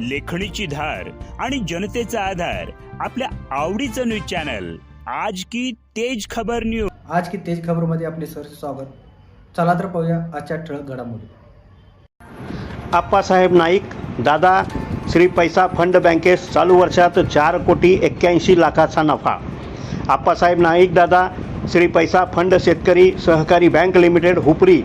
लेखणीची धार आणि जनतेचा आधार आपल्या आवडीचं न्यूज चॅनल. आज की तेज खबर न्यूज आज की तेज खबरमध्ये आपले सर स्वागत. चला तर पाहूया आजच्या ठळक घडामोडी. आप्पासाहेब नाईक दादा श्री पैसा फंड बँकेस चालू वर्षात चार कोटी एक्क्याऐंशी लाखाचा नफा. आप्पासाहेब नाईक दादा श्री पैसा फंड शेतकरी सहकारी बँक लिमिटेड हुपरी.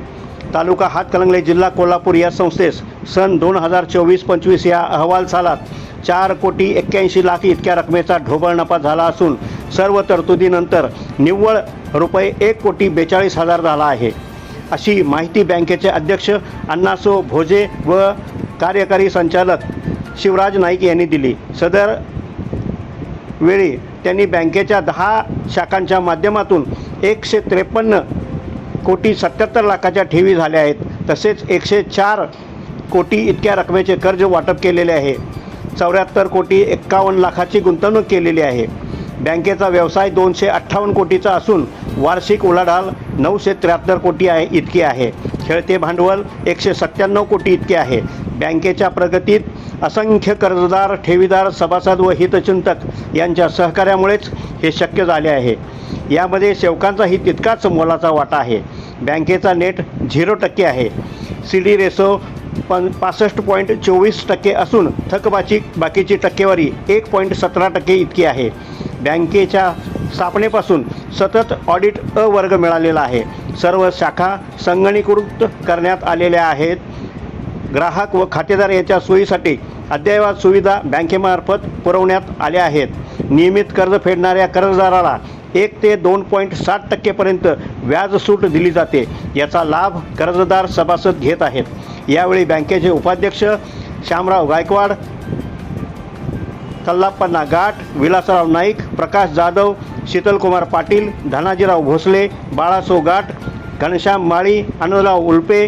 तालुका हातकलंगले जिल्हा कोल्हापूर या संस्थेस सन दोन हजार चोवीस पंचवीस या अहवाल सालात चार कोटी एक्क्याऐंशी लाख इतक्या रकमेचा ढोबळ नफा झाला असून सर्व तरतुदीनंतर निव्वळ रुपये एक कोटी बेचाळीस हजार झाला आहे. अशी माहिती बँकेचे अध्यक्ष अण्णासो भोजे व कार्यकारी संचालक शिवराज नाईक यांनी दिली. सदर वेळी त्यांनी बँकेच्या दहा शाखांच्या माध्यमातून एकशे त्रेपन्न कोटी सत्याहत्तर लाखाच्या ठेवी झाल्या आहेत. तसेच एकशे चार कोटी इतक्या रकमेचे कर्ज वाटप केलेले आहे. चौऱ्याहत्तर कोटी एक्कावन्न लाखाची गुंतवणूक केलेली आहे. बँकेचा व्यवसाय दोनशे अठ्ठावन्न कोटीचा असून वार्षिक उलाढाल नऊशे त्र्याहत्तर कोटी आहे इतकी आहे. खेळते भांडवल एकशे सत्त्याण्णव कोटी इतके आहे. बँकेच्या प्रगतीत असंख्य कर्जदार ठेवीदार सभासद व हितचिंतक यांच्या सहकार्यामुळेच हे शक्य झाले आहे. यामध्ये सेवकांचाही तितकाच मोलाचा वाटा आहे. बँकेचा नेट झिरो टक्के आहे. सी डी रेसो पन पासष्ट पॉईंट चोवीस टक्के असून थकबाची बाकीची टक्केवारी एक पॉईंट सतरा टक्के इतकी आहे. बँकेच्या स्थापनेपासून सतत ऑडिट अ वर्ग मिळालेला आहे. सर्व शाखा संगणीकृत करण्यात आलेल्या आहेत. ग्राहक व खातेदार यांच्या सोयीसाठी अद्ययावत सुविधा बँकेमार्फत पुरवण्यात आल्या आहेत. नियमित कर्ज फेडणाऱ्या कर्जदाराला एक ते दोन पॉईंट सात टक्केपर्यंत व्याज सूट दिली जाते. याचा लाभ कर्जदार सभासद घेत आहेत. यावेळी बँकेचे उपाध्यक्ष श्यामराव गायकवाड कल्लाप्पन्ना गाठ विलासराव नाईक प्रकाश जाधव शीतलकुमार पाटील धनाजीराव भोसले बाळासो गाठ घनश्याम माळी अनुराव उल्पे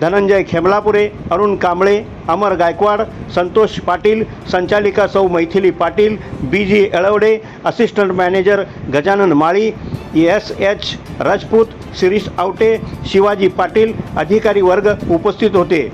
धनंजय खेमलापुरे अरुण कांबळे अमर गायकवाड संतोष पाटील संचालिका सौ Maithili Patil B G Elavade assistant manager Gajanan Mali S H Rajput Shirish Awate Shivaji Patil अधिकारी वर्ग उपस्थित होते.